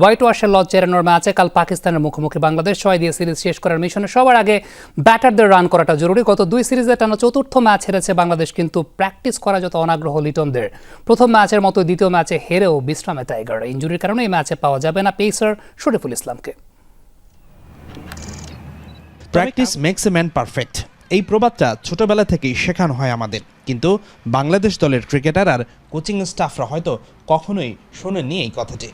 White ওয়াশের lodge চেরানোর ম্যাচে কাল পাকিস্তানের মুখোমুখি বাংলাদেশ ছয় দিয়ে সিরিজ শেষ করার মিশনে সবার আগে ব্যাটারদের রান করাটা জরুরি। গত দুই সিরিজে টানা চতুর্থ ম্যাচ হেরেছে বাংলাদেশ, কিন্তু প্র্যাকটিস করা যত অনাগ্রহ লিটনদের। প্রথম ম্যাচের মতো দ্বিতীয় ম্যাচে হেরেও বিশ্রামে টাইগার। ইঞ্জুরির কারণে এই ম্যাচে পাওয়া যাবে না পেসার শরীফুল ইসলামকে। Practice makes a man perfect এই প্রবাদটা ছোটবেলা থেকেই শেখানো হয় আমাদের। কিন্তু বাংলাদেশ দলের ক্রিকেটার আর কোচিং স্টাফরা হয়তো কখনোই শোনেননি এই কথাটি।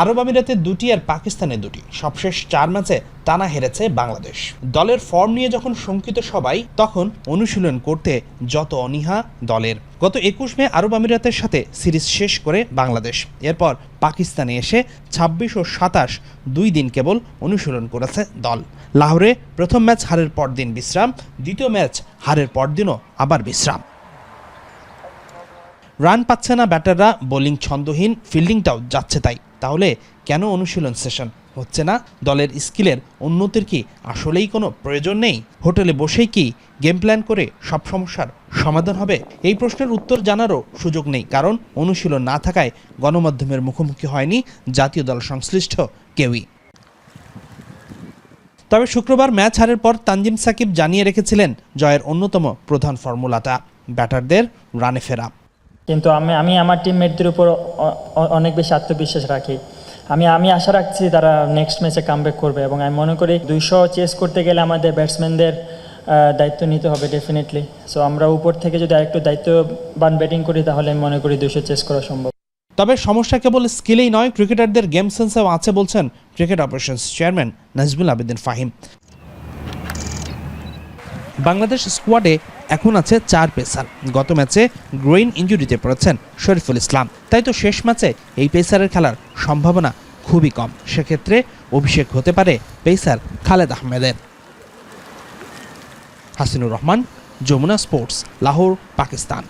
আরব আমিরাতে দুটি আর পাকিস্তানে দুটি। সবশেষ চার ম্যাচে টানা হেরেছে বাংলাদেশ। দলের ফর্ম নিয়ে যখন শঙ্কিত সবাই, তখন অনুশীলন করতে যত অনীহা দলের। গত একুশ মে আরব আমিরাতের সাথে সিরিজ শেষ করে বাংলাদেশ। এরপর পাকিস্তানে এসে ছাব্বিশ ও সাতাশ দুই দিন কেবল অনুশীলন করেছে দল। লাহোরে প্রথম ম্যাচ হারের পর দিন বিশ্রাম, দ্বিতীয় ম্যাচ হারের পরদিনও আবার বিশ্রাম। রান পাচ্ছে না ব্যাটাররা, বোলিং ছন্দহীন, ফিল্ডিংটাও যাচ্ছে তাই। তাহলে কেন অনুশীলন সেশন? হচ্ছে না দলের স্কিলের উন্নতির কি আসলেই কোনো প্রয়োজন নেই? হোটেলে বসেই কি গেম প্ল্যান করে সব সমস্যার সমাধান হবে? এই প্রশ্নের উত্তর জানারও সুযোগ নেই, কারণ অনুশীলন না থাকায় গণমাধ্যমের মুখোমুখি হয়নি জাতীয় দল সংশ্লিষ্ট কেউই। তবে শুক্রবার ম্যাচ হারের পর তানজিম সাকিব জানিয়ে রেখেছিলেন জয়ের অন্যতম প্রধান ফর্মুলাটা, ব্যাটারদের রানে ফেরা। কিন্তু আমি আমি আমার টিমমেটদের উপর অনেক বেশি আত্মবিশ্বাস রাখি। আমি আমি আশা রাখছি তারা নেক্সট ম্যাচে কামব্যাক করবে এবং আমি মনে করি দুইশো চেস করতে গেলে আমাদের ব্যাটসম্যানদের দায়িত্ব নিতে হবে ডেফিনেটলি সো আমরা উপর থেকে যদি আরেকটু দায়িত্ববান ব্যাটিং করি তাহলে আমি মনে করি দুইশো চেস করা সম্ভব। তবে সমস্যা কেবল স্কিলেই নয় ক্রিকেটারদের গেম সেন্সেও আছে বলছেন cricket operations chairman Nazmul Abedin Fahim. Bangladesh স্কোয়াডে এখন আছে চার পেসার। গত ম্যাচে গ্রেইন ইঞ্জুরিতে পড়েছেন শরীফুল ইসলাম। তাই তো শেষ ম্যাচে এই পেসারের খেলার সম্ভাবনা খুবই কম। সেক্ষেত্রে অভিষেক হতে পারে পেসার খালেদ আহমেদের। হাসিনুর রহমান, যমুনা স্পোর্টস, লাহোর, পাকিস্তান।